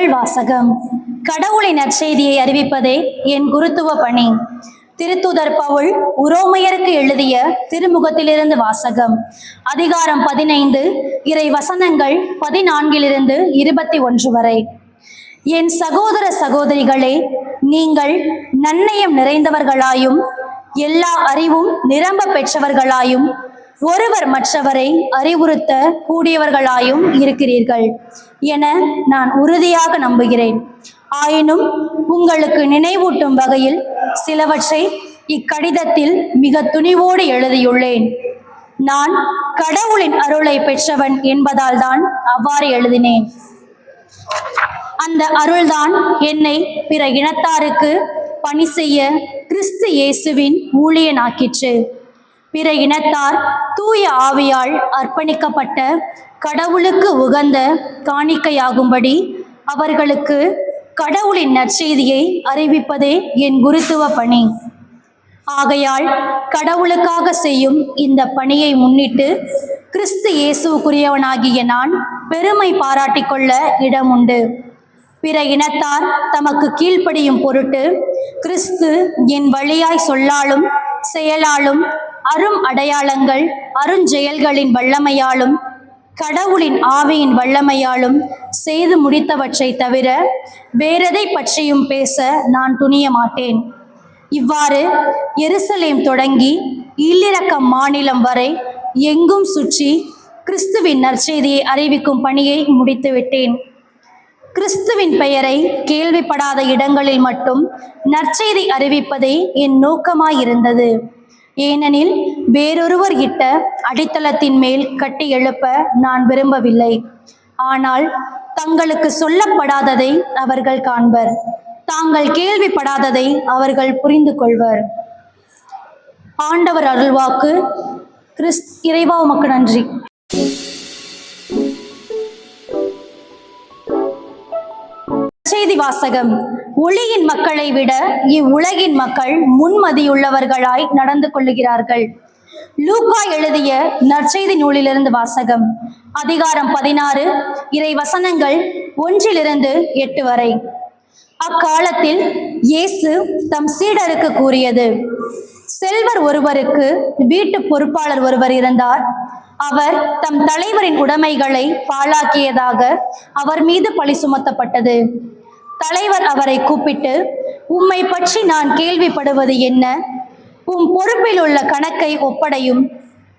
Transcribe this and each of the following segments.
முதல் வாசகம் கடவுளின் நற்செய்தியை அறிவிப்பதே என் குருத்துவ பணி. திருத்துதர் பவுல் உரோமையருக்கு எழுதிய திருமுகத்திலிருந்து வாசகம். அதிகாரம் பதினைந்து இறை வசனங்கள் பதினான்கிலிருந்து இருபத்தி ஒன்று வரை. என் சகோதர சகோதரிகளே நீங்கள் நன்னயம் நிறைந்தவர்களாயும் எல்லா அறிவும் நிரம்ப பெற்றவர்களாயும் ஒருவர் மற்றவரை அறிவுறுத்த கூடியவர்களாயும் இருக்கிறீர்கள் என நான் உறுதியாக நம்புகிறேன். ஆயினும் உங்களுக்கு நினைவூட்டும் வகையில் சிலவற்றை இக்கடிதத்தில் மிக துணிவோடு எழுதியுள்ளேன். நான் கடவுளின் அருளை பெற்றவன் என்பதால் தான் அவ்வாறு எழுதினேன். அந்த அருள்தான் என்னை பிற இனத்தாருக்கு பணி செய்ய கிறிஸ்து இயேசுவின் ஊழியனாக்கிற்று. பிற இனத்தார் தூய ஆவியால் அர்ப்பணிக்கப்பட்ட கடவுளுக்கு உகந்த காணிக்கையாகும்படி அவர்களுக்கு கடவுளின் நற்செய்தியை அறிவிப்பதே என் குருத்துவ பணி. ஆகையால் கடவுளுக்காக செய்யும் இந்த பணியை முன்னிட்டு கிறிஸ்து இயேசுக்குரியவனாகிய நான் பெருமை பாராட்டிக் கொள்ள இடம் உண்டு பிற இனத்தார் தமக்கு கீழ்ப்படியும் பொருட்டு கிறிஸ்து என் வழியாய் சொல்லாலும் செயலாலும் அரும் அடையாளங்கள் அருஞ்செயல்களின் வல்லமையாலும் கடவுளின் ஆவியின் வல்லமையாலும் செய்து முடித்தவற்றை தவிர வேறெதை பற்றியும் பேச நான் துணிய மாட்டேன். இவ்வாறு எருசலேம் தொடங்கி இல்லிரக்கம் மாநிலம் வரை எங்கும் சுற்றி கிறிஸ்துவின் நற்செய்தியை அறிவிக்கும் பணியை முடித்துவிட்டேன் கிறிஸ்துவின் பெயரை கேள்விப்படாத இடங்களில் மட்டும் நற்செய்தி அறிவிப்பதே என் நோக்கமாயிருந்தது. ஏனெனில் வேறொருவர் இட்ட அடித்தளத்தின் மேல் கட்டி எழுப்ப நான் விரும்பவில்லை. ஆனால் தங்களுக்கு சொல்லப்படாததை அவர்கள் காண்பர். தாங்கள் கேள்விப்படாததை அவர்கள் புரிந்து கொள்வர். ஆண்டவர் அருள்வாக்கு. கிறிஸ் இறைவா உமக்கு நன்றி. செய்தி வாசகம். ஒளியின் மக்களை விட இவ்வுலகின் மக்கள் முன்மதியுள்ளவர்களாய் நடந்து கொள்ளுகிறார்கள். லூக்கா எழுதிய நற்செய்தி நூலிலிருந்து வாசகம். அதிகாரம் பதினாறு இறை வசனங்கள் ஒன்றிலிருந்து எட்டு வரை. அக்காலத்தில் இயேசு தம் சீடருக்கு கூறியது செல்வர் ஒருவருக்கு வீட்டு பொறுப்பாளர் ஒருவர் இருந்தார். அவர் தம் தலைவரின் உடைமைகளை பாழாக்கியதாக அவர் மீது பழி சுமத்தப்பட்டது. தலைவர் அவரை கூப்பிட்டு உம்மை பற்றி நான் கேள்விப்படுவது என்ன? உம் பொறுப்பில் உள்ள கணக்கை ஒப்படையும்.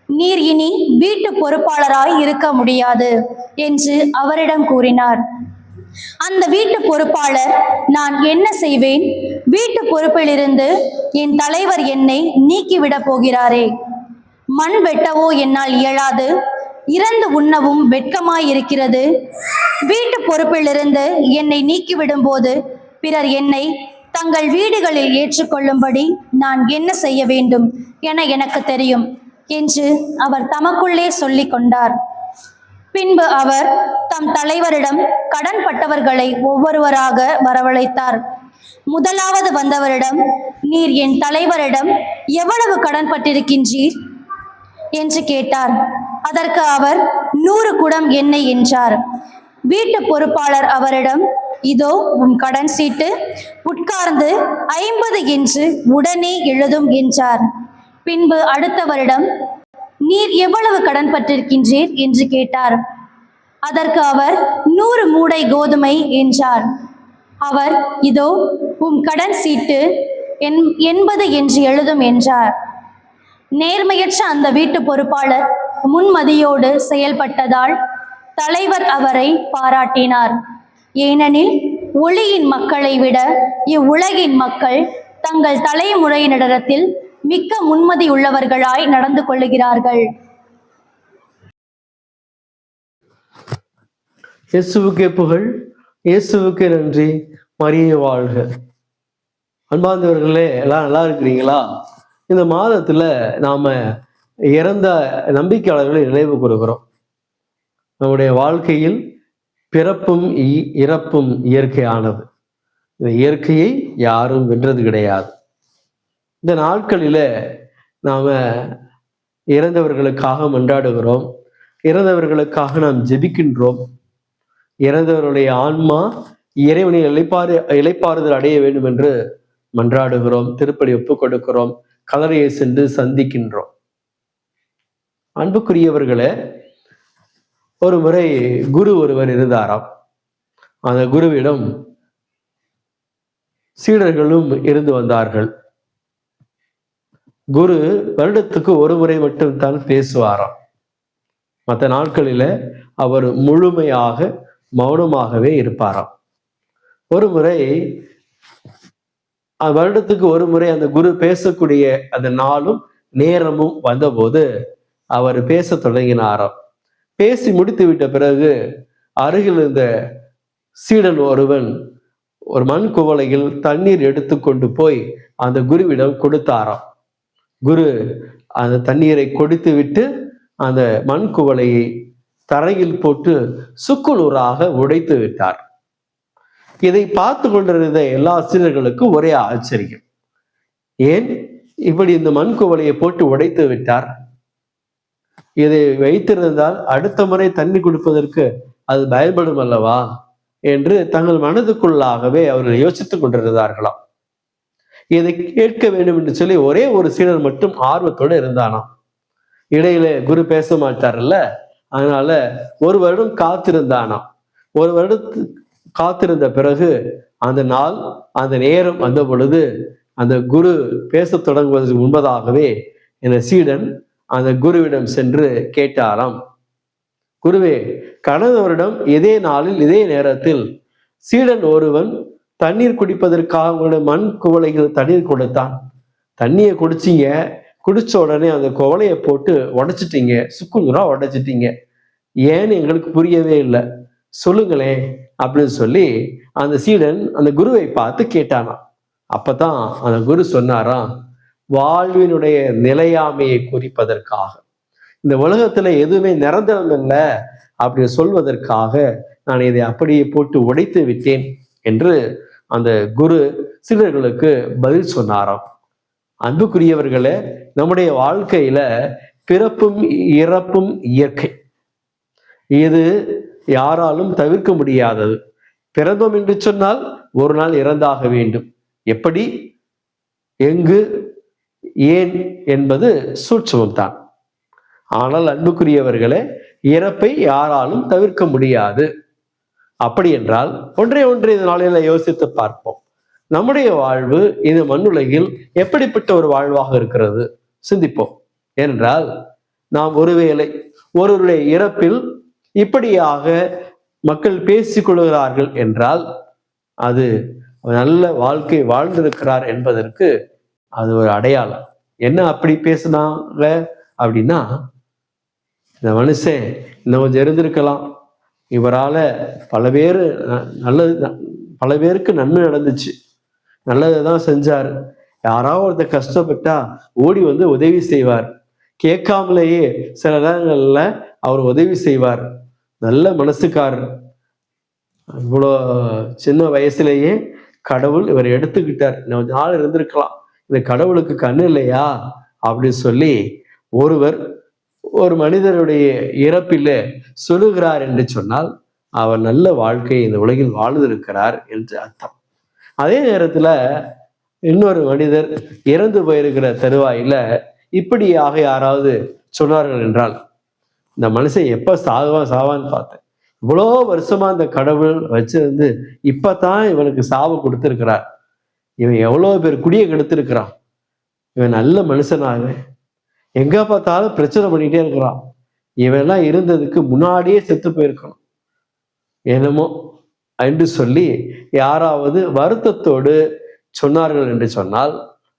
நீர் இனி வீட்டு பொறுப்பாளராய் இருக்க முடியாது என்று அவரிடம் கூறினார். அந்த வீட்டு பொறுப்பாளர் நான் என்ன செய்வேன்? வீட்டு பொறுப்பிலிருந்து என் தலைவர் என்னை நீக்கிவிடப் போகிறாரே. மண் வெட்டவோ என்னால் இயலாது. இறந்து உண்ணவும் வெட்கமாயிருக்கிறது. வீட்டு பொறுப்பிலிருந்து என்னை நீக்கிவிடும் போது பிறர் என்னை தங்கள் வீடுகளில் ஏற்றுக்கொள்ளும்படி நான் என்ன செய்ய வேண்டும் என எனக்கு தெரியும் என்று அவர் தமக்குள்ளே சொல்லிக் கொண்டார். பின்பு அவர் தம் தலைவரிடம் கடன்பட்டவர்களை ஒவ்வொருவராக வரவழைத்தார். முதலாவது வந்தவரிடம் நீர் என் தலைவரிடம் எவ்வளவு கடன்பட்டிருக்கின்றீர் என்று கேட்டார். அதற்கு அவர் நூறு குடம் எண்ணெய் என்றார். வீட்டு பொறுப்பாளர் அவரிடம் இதோ உன் கடன் சீட்டு உட்கார்ந்து ஐம்பது என்று உடனே எழுதும் என்றார். பின்பு அடுத்தவரிடம் நீர் எவ்வளவு கடன் பட்டிருக்கின்றீர்? என்று கேட்டார். அதற்கு அவர் நூறு மூடை கோதுமை என்றார். அவர் இதோ உம் கடன் சீட்டு என் எண்பது என்று எழுதும் என்றார். நேர்மையற்ற அந்த வீட்டு பொறுப்பாளர் முன்மதியோடு செயல்பட்டதால் தலைவர் அவரை பாராட்டினார். ஏனெனில் ஒளியின் மக்களை விட இவ்வுலகின் மக்கள் தங்கள் தலைமுறையினரிடத்தில் மிக்க முன்மதி உள்ளவர்களாய் நடந்து கொள்ளுகிறார்கள். இயேசுவுக்கே புகழ் இயேசுவுக்கே நன்றி. மரிய வாழ்க. அன்பார்ந்தவர்களே எல்லாம் நல்லா இருக்கிறீங்களா? இந்த மாதத்துல நாம இறந்த நம்பிக்கையாளர்களை நினைவு கூறுகிறோம். நம்முடைய வாழ்க்கையில் பிறப்பும் இ- இறப்பும் இயற்கையானது. இந்த இயற்கையை யாரும் வென்றது கிடையாது. இந்த நாட்களில நாம இறந்தவர்களுக்காக மன்றாடுகிறோம். இறந்தவர்களுக்காக நாம் ஜெபிக்கின்றோம். இறந்தவருடைய ஆன்மா இறைவனின் இளைப்பாறு இளைப்பாறுதல் அடைய வேண்டும் என்று மன்றாடுகிறோம். திருப்பலி ஒப்புக் கொடுக்கிறோம் கலரையை சென்று சந்திக்கின்றோம். அன்புக்குரியவர்களே ஒரு முறை குரு ஒருவர் இருந்தாராம். அந்த குருவிடம் சீடர்களும் இருந்து வந்தார்கள். குரு வருடத்துக்கு ஒரு முறை மட்டும் தான் பேசுவாராம். மற்ற நாட்களில அவர் முழுமையாக மௌனமாகவே இருப்பாராம். ஒரு முறை வருடத்துக்கு ஒரு முறை அந்த குரு பேசக்கூடிய அந்த நாளும் நேரமும் வந்தபோது அவர் பேச தொடங்கினாராம். பேசி முடித்து விட்ட பிறகு அருகில் இருந்த சீடன் ஒருவன் ஒரு மண் குவளையில் தண்ணீர் எடுத்துக்கொண்டு போய் அந்த குருவிடம் கொடுத்தாராம். குரு அந்த தண்ணீரை கொடுத்து விட்டு அந்த மண் குவளையை தரையில் போட்டு சுக்குநூறாக உடைத்து விட்டார். இதை பார்த்து கொண்டிருந்த எல்லா ஆசிரியர்களுக்கும் ஒரே ஆச்சரியம். ஏன் இப்படி இந்த மண் குவளையை போட்டு உடைத்து விட்டார்? இதை வைத்திருந்தால் அடுத்த முறை தண்ணி கொடுப்பதற்கு அது பயன்படும் அல்லவா? என்று தங்கள் மனதுக்குள்ளாகவே அவர்கள் யோசித்துக் கொண்டிருந்தார்களாம். இதை கேட்க வேண்டும் என்று சொல்லி ஒரே ஒரு சீடர் மட்டும் ஆர்வத்தோடு இருந்தானாம். இடையில குரு பேச மாட்டார்ல. அதனால ஒரு வருடம் காத்திருந்தானாம். ஒரு வருடத்து காத்திருந்த பிறகு அந்த நாள் அந்த நேரம் வந்த பொழுது அந்த குரு பேசத் தொடங்குவதற்கு முன்பதாகவே இந்த சீடன் அந்த குருவிடம் சென்று கேட்டாராம் குருவே கடந்த வருடம் இதே நாளில் இதே நேரத்தில் சீடன் ஒருவன் தண்ணீர் குடிப்பதற்காக உங்களுடைய மண் குவளைகள் தண்ணீர் கொடுத்தான். தண்ணியை குடிச்சிங்க குடிச்ச உடனே அந்த குவளையை போட்டு உடைச்சிட்டீங்க சுக்குநூறா உடைச்சிட்டீங்க. ஏன்னு எங்களுக்கு புரியவே இல்லை. சொல்லுங்களேன் அப்படின்னு சொல்லி அந்த சீடன் அந்த குருவை பார்த்து கேட்டானா அப்பதான் அந்த குரு சொன்னாராம் வாழ்வினுடைய நிலையாமையை குறிப்பதற்காக. இந்த உலகத்துல எதுவுமே நிரந்தரம் இல்லை அப்படின்னு சொல்வதற்காக நான் இதை அப்படியே போட்டு உடைத்து விட்டேன் என்று அந்த குரு சிலர்களுக்கு பதில் சொன்னாராம். அன்புக்குரியவர்களே நம்முடைய வாழ்க்கையில பிறப்பும் இறப்பும் இயற்கை. இது யாராலும் தவிர்க்க முடியாதது. பிறந்தோம் என்று சொன்னால் ஒரு நாள் இறந்தாக வேண்டும். எப்படி? எங்கு? ஏன் என்பது சூட்சமம்தான். ஆனால் அன்புக்குரியவர்களே இறப்பை யாராலும் தவிர்க்க முடியாது. அப்படி என்றால் ஒன்றே ஒன்றை இந்த நாளில யோசித்து பார்ப்போம். நம்முடைய வாழ்வு இந்த மண்ணுலகில் எப்படிப்பட்ட ஒரு வாழ்வாக இருக்கிறது? சிந்திப்போம். என்றால் நாம் ஒருவேளை ஒருவருடைய இறப்பில் இப்படியாக மக்கள் பேசிக் கொள்கிறார்கள் என்றால் அது நல்ல வாழ்க்கை வாழ்ந்திருக்கிறார் என்பதற்கு அது ஒரு அடையாளம். என்ன அப்படி பேசினாங்க அப்படின்னா இந்த மனுஷன் இன்னும் கொஞ்சம் இருந்திருக்கலாம். இவரால் பல பேர் ந- நல்லது பல பேருக்கு நன்மை நடந்துச்சு. நல்லதை தான் செஞ்சார். யாராவது ஒருத்தர் கஷ்டப்பட்டா ஓடி வந்து உதவி செய்வார். கேட்காமலேயே சில நேரங்களில் அவர் உதவி செய்வார். நல்ல மனசுக்காரர். இவ்வளோ சின்ன வயசுலேயே கடவுள் இவர் எடுத்துக்கிட்டார். இன்னும் நாள் இருந்திருக்கலாம். இந்த கடவுளுக்கு கண்ணு இல்லையா? அப்படின்னு சொல்லி ஒருவர் ஒரு மனிதருடைய இறப்பில் சொல்லுகிறார் என்று சொன்னால் அவர் நல்ல வாழ்க்கையை இந்த உலகில் வாழ்ந்திருக்கிறார் என்று அர்த்தம். அதே நேரத்தில் இன்னொரு மனிதர் இறந்து போயிருக்கிற தருவாயில இப்படியாக யாராவது சொன்னார்கள் என்றால் இந்த மனுஷன் எப்போ சாகுவான் சாவான்னு பார்த்தேன். இவ்வளோ வருஷமா அந்த கடவுள் வச்சிருந்து இப்பதான் இவனுக்கு சாவு கொடுத்துருக்கிறார். இவன் எவ்வளோ பேர் குடியை கெடுத்திருக்கிறான். இவன் நல்ல மனுஷனாக. எங்க பார்த்தாலும் பிரச்சனை பண்ணிட்டே இருக்கிறான். இவெல்லாம் இருந்ததுக்கு முன்னாடியே செத்து போயிருக்கணும். என்னமோ என்று சொல்லி யாராவது வருத்தத்தோடு சொன்னார்கள் என்று சொன்னால்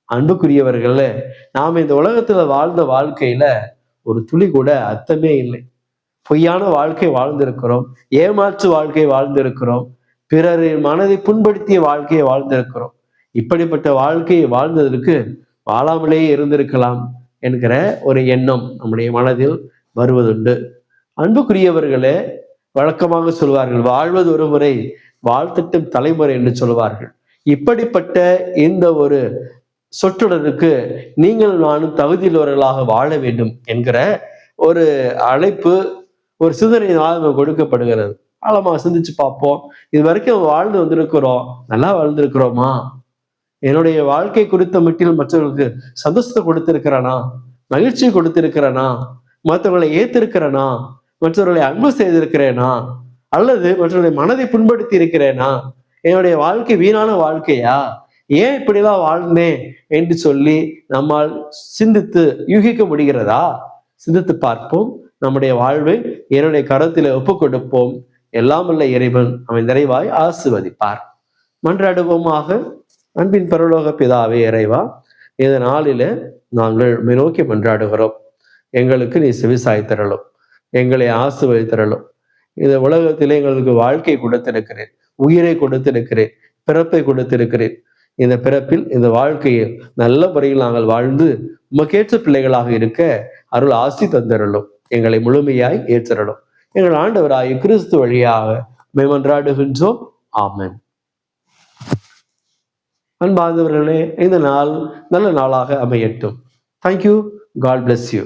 அன்புக்குரியவர்களே நாம் இந்த உலகத்துல வாழ்ந்த வாழ்க்கையில ஒரு துளி கூட அர்த்தமே இல்லை. பொய்யான வாழ்க்கை வாழ்ந்திருக்கிறோம் ஏமாற்று வாழ்க்கை வாழ்ந்திருக்கிறோம் பிறரின் மனதை புண்படுத்திய வாழ்க்கையை வாழ்ந்திருக்கிறோம். இப்படிப்பட்ட வாழ்க்கையை வாழ்ந்ததற்கு வாழாமலேயே இருந்திருக்கலாம் என்கிற ஒரு எண்ணம் நம்முடைய மனதில் வருவதுண்டு. அன்புக்குரியவர்களே வழக்கமாக சொல்வார்கள் வாழ்வது ஒரு முறை வாழ்த்திட்டும் தலைமுறை என்று சொல்வார்கள். இப்படிப்பட்ட இந்த ஒரு சொற்றொடருக்கு நீங்கள் நானும் தகுதியுள்ளவர்களாக வாழ வேண்டும் என்கிற ஒரு அழைப்பு ஒரு சிந்தனை நமக்கு கொடுக்கப்படுகிறது. ஆழமாக சிந்திச்சு பார்ப்போம். இது வரைக்கும் வாழ்ந்து வந்திருக்கிறோம். நல்லா வாழ்ந்திருக்கிறோமா? என்னுடைய வாழ்க்கை குறித்த மட்டில் மற்றவர்களுக்கு சந்தோஷத்தை கொடுத்திருக்கிறனா? மகிழ்ச்சி கொடுத்திருக்கிறனா? மற்றவர்களை ஏத்திருக்கிறனா? மற்றவர்களை அன்பு செய்திருக்கிறேனா? அல்லது மற்றவர்களை மனதை புண்படுத்தி இருக்கிறேனா? என்னுடைய வாழ்க்கை வீணான வாழ்க்கையா? ஏன் இப்படிலாம் வாழ்ந்தேன் என்று சொல்லி நம்மால் சிந்தித்து யூகிக்க முடிகிறதா? சிந்தித்து பார்ப்போம். நம்முடைய வாழ்வை என்னுடைய கரத்தில் ஒப்பு கொடுப்போம் எல்லாம் இறைவன் அவன் நிறைவாய் ஆசிர்வதிப்பார். மன்றாடுவோமாக அன்பின் பரலோக பிதாவே இறைவா இந்த நாளில நாங்கள் உம்மை நோக்கி மன்றாடுகிறோம். எங்களுக்கு நீ செவிசாய் தரலும் எங்களை ஆசிர்வதித்தரலும் இந்த உலகத்திலே எங்களுக்கு வாழ்க்கை கொடுத்திருக்கிறேன் உயிரை கொடுத்திருக்கிறேன் பிறப்பை கொடுத்திருக்கிறேன். இந்த பிறப்பில் இந்த வாழ்க்கையில் நல்ல முறையில் நாங்கள் வாழ்ந்து உமக்கேற்ற பிள்ளைகளாக இருக்க அருள் ஆசி தந்தரலும் எங்களை முழுமையாய் ஏற்றரலும். எங்கள் ஆண்டவராய் கிறிஸ்து வழியாக மேமன்றாடுகின்றோம் ஆமன். அன்பார்ந்தவர்களே இந்த நாள் நல்ல நாளாக அமையட்டும். Thank you God bless you